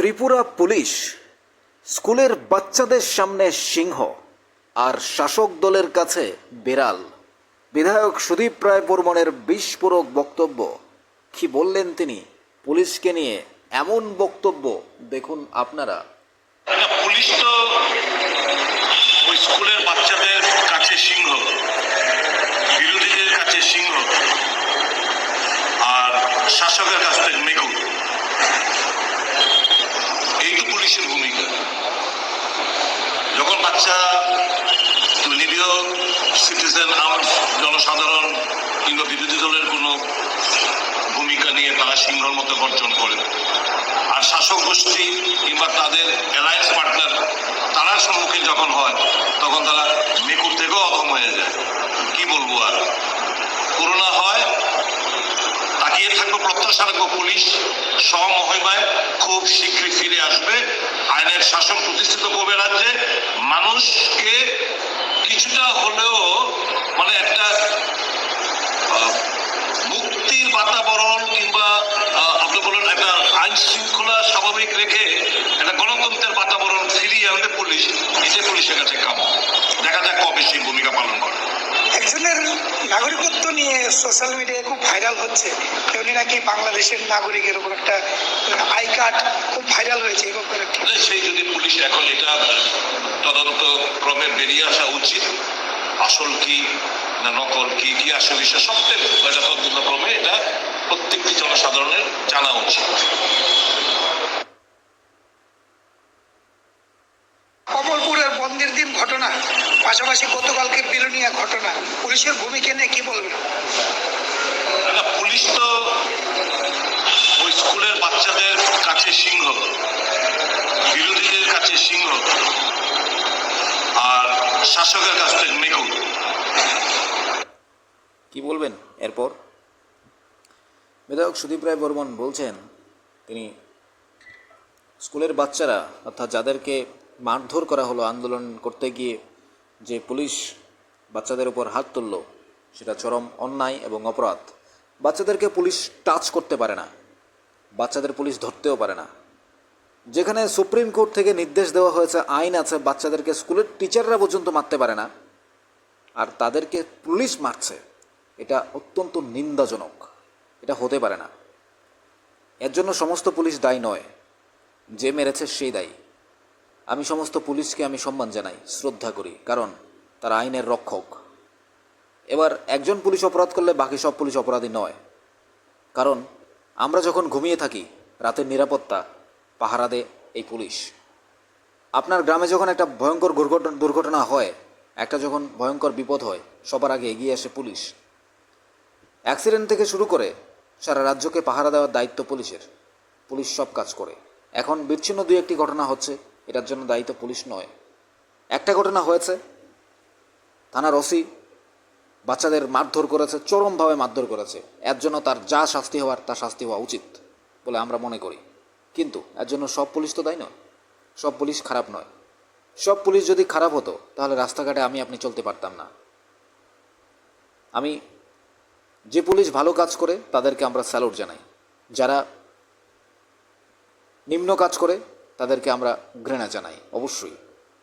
Tripura police স্কুলের বাচ্চাদের সামনে সিংহ আর শাসক দলের কাছে বিড়াল। বিধায়ক সুদীপ রায় বর্মনের বিস্ফোরক বক্তব্য, কি বললেন তিনি? পুলিশকে নিয়ে এমন বক্তব্য দেখুন আপনারা। পুলিশ তো ওই স্কুলের বাচ্চাদের কাছে সিংহ বিরোধীদের কাছে সিংহ আর শাসকের কাছ থেকে মেঘু এই তো পুলিশের ভূমিকা যখন বাচ্চা নিরীহ সিটিজেন জনসাধারণ কিংবা বিরোধী দলের কোনো ভূমিকা নিয়ে তারা সিংহর মতো গর্জন করে। আর শাসক গোষ্ঠী কিংবা তাদের অ্যালায়েন্স পার্টনার তারা সম্মুখীন যখন হয়, তখন তারা মেকুর থেকেও অধম হয়ে যায়। কি বলব আর? করোনা হয়, তাকিয়ে থাকব প্রত্যাশা রাখব পুলিশ স্বমহিমায় খুব শীঘ্রই ফিরে আসবে। আইনের শাসন প্রতিষ্ঠিত করবে রাজ্যে, মানুষকে কিছুটা হলেও মানে একটা মুক্তির বাতাবরণ কিংবা আপনি বলেন একটা আইন শৃঙ্খলা স্বাভাবিক রেখে একটা গণতন্ত্রের বাতাবরণ ফিরিয়ে আনতে পুলিশ, নিজে পুলিশের কাছে কাম। দেখা যাক কবে সেই ভূমিকা পালন করে। নাগরিকত্ব নিয়ে সোশ্যাল মিডিয়ায় খুব ভাইরাল হচ্ছে। উনি নাকি বাংলাদেশের নাগরিক এরকম একটা আই কার্ড খুব ভাইরাল হয়েছে এরকম একটা সেই যদি পুলিশ এখন এটা তদন্ত ক্রমে বেরিয়ে আসা উচিত আসল কি না নকল কি কি আসল বিষয় এটা তদন্ত ক্রমে এটা প্রত্যেকটি জনসাধারণের জানা উচিত। কমলপুরের বন্দের দিন ঘটনা পাশাপাশি গতকালকে বিলোনিয়া ঘটনা। পুলিশের ভূমিকা নিয়ে কি বলবেন পুলিশ তো ওই স্কুলের বাচ্চাদের কাছে সিংহ। বিরোধীদের কাছে সিংহ। আর শাসকের কাছ থেকে মেঘু কি বলবেন এরপর? বিধায়ক সুদীপ রায় বর্মন বলছেন তিনি স্কুলের বাচ্চারা অর্থাৎ যাদেরকে মারধর করা হলো আন্দোলন করতে গিয়ে যে পুলিশ বাচ্চাদের উপর হাত তুলল। সেটা চরম অন্যায় এবং অপরাধ। বাচ্চাদেরকে পুলিশ টাচ করতে পারে না। বাচ্চাদের পুলিশ ধরতেও পারে না। যেখানে সুপ্রিম কোর্ট থেকে নির্দেশ দেওয়া হয়েছে, আইন আছে, বাচ্চাদেরকে স্কুলের টিচাররা পর্যন্ত মারতে পারে না। আর তাদেরকে পুলিশ মারছে। এটা অত্যন্ত নিন্দাজনক। এটা হতে পারে না। এর জন্য সমস্ত পুলিশ দায়ী নয়। যে মেরেছে, সেই দায়ী। আমি সমস্ত পুলিশকে আমি সম্মান জানাই, শ্রদ্ধা করি। কারণ তারা আইনের রক্ষক। এবার একজন পুলিশ অপরাধ করলে বাকি সব পুলিশ অপরাধী নয়। কারণ আমরা যখন ঘুমিয়ে থাকি, রাতের নিরাপত্তা পাহারা দে এই পুলিশ। আপনার গ্রামে যখন একটা ভয়ঙ্কর দুর্ঘটনা দুর্ঘটনা হয়, একটা যখন ভয়ঙ্কর বিপদ হয়, সবার আগে এগিয়ে আসে পুলিশ। অ্যাক্সিডেন্ট থেকে শুরু করে সারা রাজ্যকে পাহারা দেওয়ার দায়িত্ব পুলিশের। পুলিশ সব কাজ করে। এখন বিচ্ছিন্ন দুই একটি ঘটনা হচ্ছে, এটার জন্য দায়িত্ব পুলিশ নয়। একটা ঘটনা হয়েছে থানার ওসি বাচ্চাদের মারধর করেছে, চরমভাবে মারধর করেছে। এর জন্য তার যা শাস্তি হওয়ার, তা শাস্তি হওয়া উচিত বলে আমরা মনে করি। কিন্তু এর জন্য সব পুলিশ তো দায়ী নয়। সব পুলিশ খারাপ নয়। সব পুলিশ যদি খারাপ হতো, তাহলে রাস্তাঘাটে আমি, আপনি চলতে পারতাম না। আমি যে পুলিশ ভালো কাজ করে, তাদেরকে আমরা স্যালুট জানাই। যারা নিম্ন কাজ করে, তাদেরকে আমরা ঘৃণা জানাই, অবশ্যই।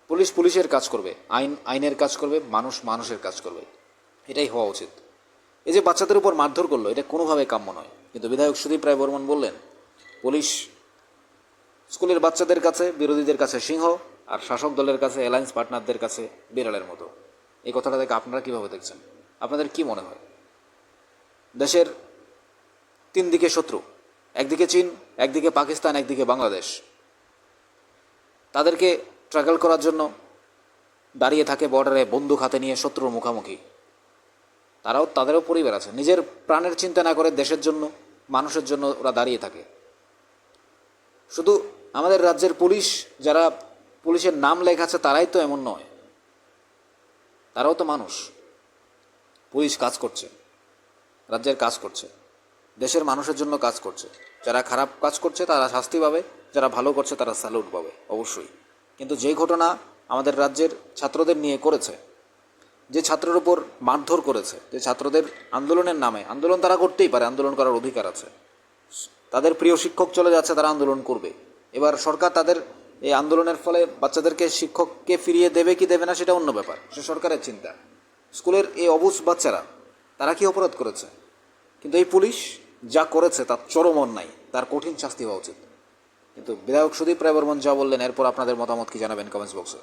পুলিশ পুলিশের কাজ করবে, আইন, আইনের কাজ করবে, মানুষ মানুষের কাজ করবে। এটাই হওয়া উচিত। এই যে বাচ্চাদের উপর মারধর করল, এটা কোনোভাবে কাম্য নয়। কিন্তু বিধায়ক সুদীপ রায় বর্মন বললেন, পুলিশ স্কুলের বাচ্চাদের কাছে, বিরোধীদের কাছে সিংহ আর শাসক দলের কাছে অ্যালায়েন্স পার্টনারদের কাছে বিড়ালের মতো। এই কথাটা থেকে আপনারা কীভাবে দেখছেন? আপনাদের কি মনে হয়? দেশের তিন দিকে শত্রু, একদিকে চীন, একদিকে পাকিস্তান, একদিকে বাংলাদেশ। তাদেরকে ট্রাগল করার জন্য দাঁড়িয়ে থাকে বর্ডারে বন্দুক হাতে নিয়ে শত্রুর মুখোমুখি। তারাও তাদেরও পরিবার আছে। নিজের প্রাণের চিন্তা না করে দেশের জন্য, মানুষের জন্য ওরা দাঁড়িয়ে থাকে। শুধু আমাদের রাজ্যের পুলিশ, যারা পুলিশের নাম লেখা আছে, তারাই তো এমন নয়। তারাও তো মানুষ। পুলিশ কাজ করছে। রাজ্যের কাজ করছে। দেশের মানুষের জন্য কাজ করছে। যারা খারাপ কাজ করছে, তারা শাস্তি পাবে। যারা ভালো করছে, তারা স্যালুট পাবে, অবশ্যই। কিন্তু যে ঘটনা আমাদের রাজ্যের ছাত্রদের নিয়ে করেছে, যে ছাত্রের উপর মারধর করেছে, যে ছাত্রদের আন্দোলনের নামে, আন্দোলন তারা করতেই পারে, আন্দোলন করার অধিকার আছে। তাদের প্রিয় শিক্ষক চলে যাচ্ছে, তারা আন্দোলন করবে। এবার সরকার তাদের এই আন্দোলনের ফলে বাচ্চাদেরকে শিক্ষককে ফিরিয়ে দেবে কি দেবে না, সেটা অন্য ব্যাপার। সে সরকারের চিন্তা। স্কুলের এই অবুজ বাচ্চারা, তারা কি অপরাধ করেছে? কিন্তু এই পুলিশ যা করেছে, তার চরম অন্যায়, তার কঠিন শাস্তি হওয়া উচিত। কিন্তু বিধায়ক সুদীপ রায় বর্মন যা বললেন এরপর আপনাদের মতামত কি জানাবেন কমেন্টস বক্সে?